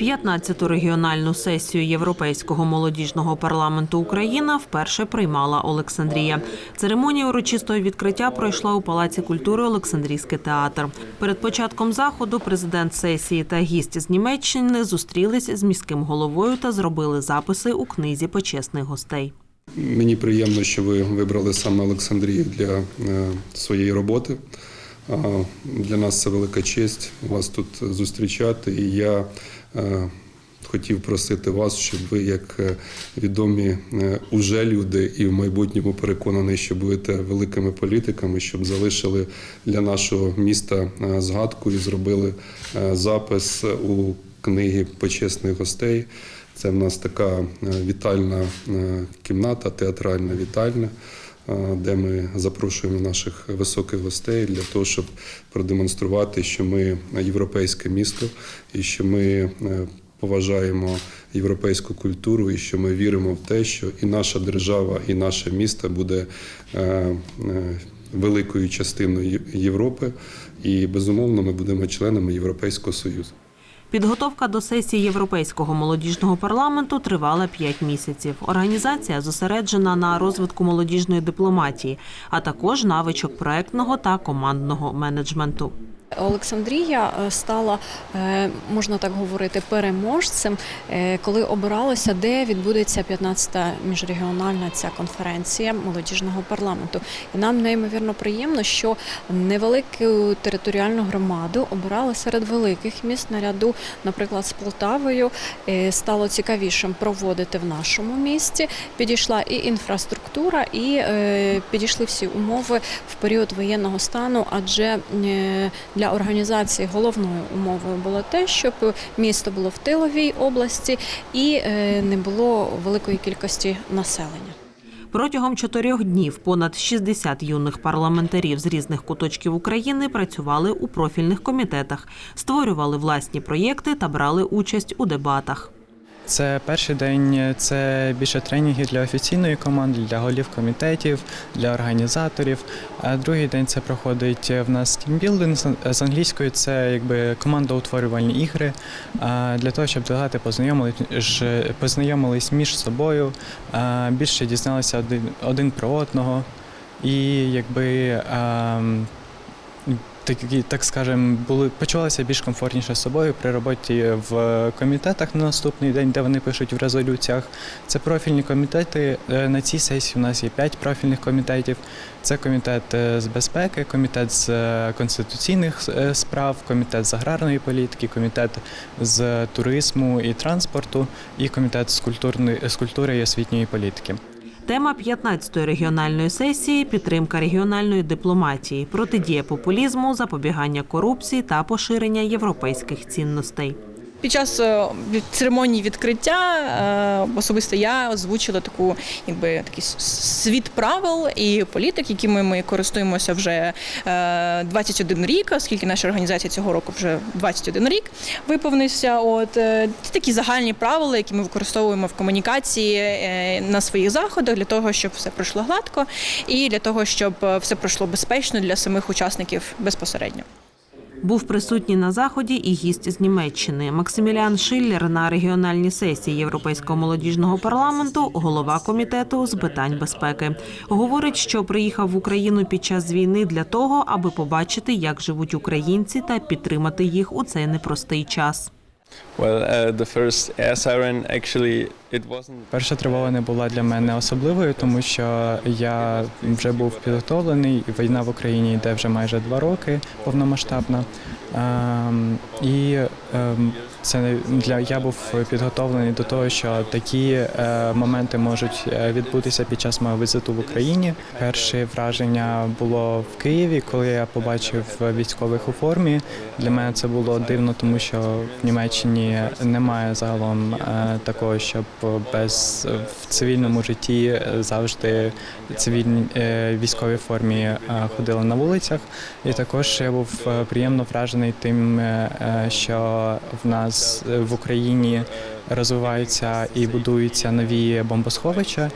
15-ту регіональну сесію Європейського молодіжного парламенту Україна вперше приймала Олександрія. Церемонія урочистого відкриття пройшла у Палаці культури Олександрійський театр. Перед початком заходу президент сесії та гість з Німеччини зустрілись з міським головою та зробили записи у книзі почесних гостей. Мені приємно, що ви вибрали саме Олександрію для е, своєї роботи. Для нас це велика честь вас тут зустрічати. І я е, хотів просити вас, щоб ви, як е, відомі е, уже люди, і в майбутньому переконаний, що будете великими політиками, щоб залишили для нашого міста згадку і зробили запис у книги почесних гостей. Це в нас така вітальна кімната, театральна вітальня, е, де ми запрошуємо наших високих гостей для того, щоб продемонструвати, що ми європейське місто і що ми е, поважаємо європейську культуру, і що ми віримо в те, що і наша держава, і наше місто буде е, е, великою частиною Європи, і безумовно ми будемо членами Європейського союзу. Підготовка до сесії Європейського молодіжного парламенту тривала 5 місяців. Організація зосереджена на розвитку молодіжної дипломатії, а також навичок проектного та командного менеджменту. Олександрія е, стала, е, можна так говорити, переможцем, е, коли обиралося, де відбудеться 15-та міжрегіональна ця конференція молодіжного парламенту. І нам неймовірно приємно, що невелику територіальну громаду обирали серед великих міст наряду, наприклад, з Полтавою. Стало цікавішим проводити в нашому місті. Підійшла і інфраструктура, і підійшли всі умови в період воєнного стану, адже е, для організації головною умовою було те, щоб місто було в тиловій області і е, не було великої кількості населення. Протягом чотирьох днів понад 60 юних парламентарів з різних куточків України працювали у профільних комітетах, створювали власні проєкти та брали участь у дебатах. Це перший день, це більше тренінгів для офіційної команди, для голів комітетів, для організаторів. А другий день це проходить в нас тімбілдинг з- англійською. Це якби командоутворювальні ігри для того, щоб делегати познайомились, познайомились між собою, більше дізналися один, один про одного. І якби такі, так скажем, були почувалися більш комфортніше з собою при роботі в комітетах на наступний день, де вони пишуть в резолюціях. Це профільні комітети. Е, На цій сесії у нас є п'ять профільних комітетів. Це комітет е, з безпеки, комітет з е, конституційних справ, комітет з аграрної політики, комітет з туризму і транспорту, і комітет з культури і освітньої політики. Тема 15-ї регіональної сесії підтримка регіональної дипломатії, протидія популізму, запобігання корупції та поширення європейських цінностей. Під час е, церемонії відкриття е, особисто я озвучила таку, якби такий світ правил і політик, якими ми користуємося вже е, 21 рік, оскільки наша організація цього року вже 21 рік виповнився. От е, це такі загальні правила, які ми використовуємо в комунікації е, на своїх заходах для того, щоб все пройшло гладко, і для того, щоб е, все пройшло безпечно для самих учасників безпосередньо. Був присутній на заході і гість з Німеччини. Максиміліан Шиллер на регіональній сесії Європейського молодіжного парламенту, голова комітету з питань безпеки. Говорить, що приїхав в Україну під час війни для того, аби побачити, як живуть українці, та підтримати їх у цей непростий час. Well, uh, the first air siren actually Перша тривога не була для мене особливою, тому що я вже був підготовлений. Війна в Україні йде вже майже два роки повномасштабна. Ем, і ем, це для я був підготовлений до того, що такі е, моменти можуть е, відбутися під час мого візиту в Україні. Перше враження було в Києві, коли я побачив військових у формі. Для мене це було дивно, тому що в Німеччині немає загалом е, такого, щоб без в цивільному житті завжди цивільні е, військовій формі е, ходили на вулицях. І також я був е, приємно вражений тим, е, е, що в нас е, в Україні розвиваються і будуються нові бомбосховища.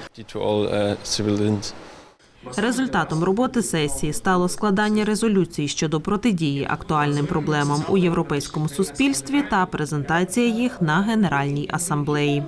Результатом роботи сесії стало складання резолюцій щодо протидії актуальним проблемам у європейському суспільстві та презентація їх на Генеральній асамблеї.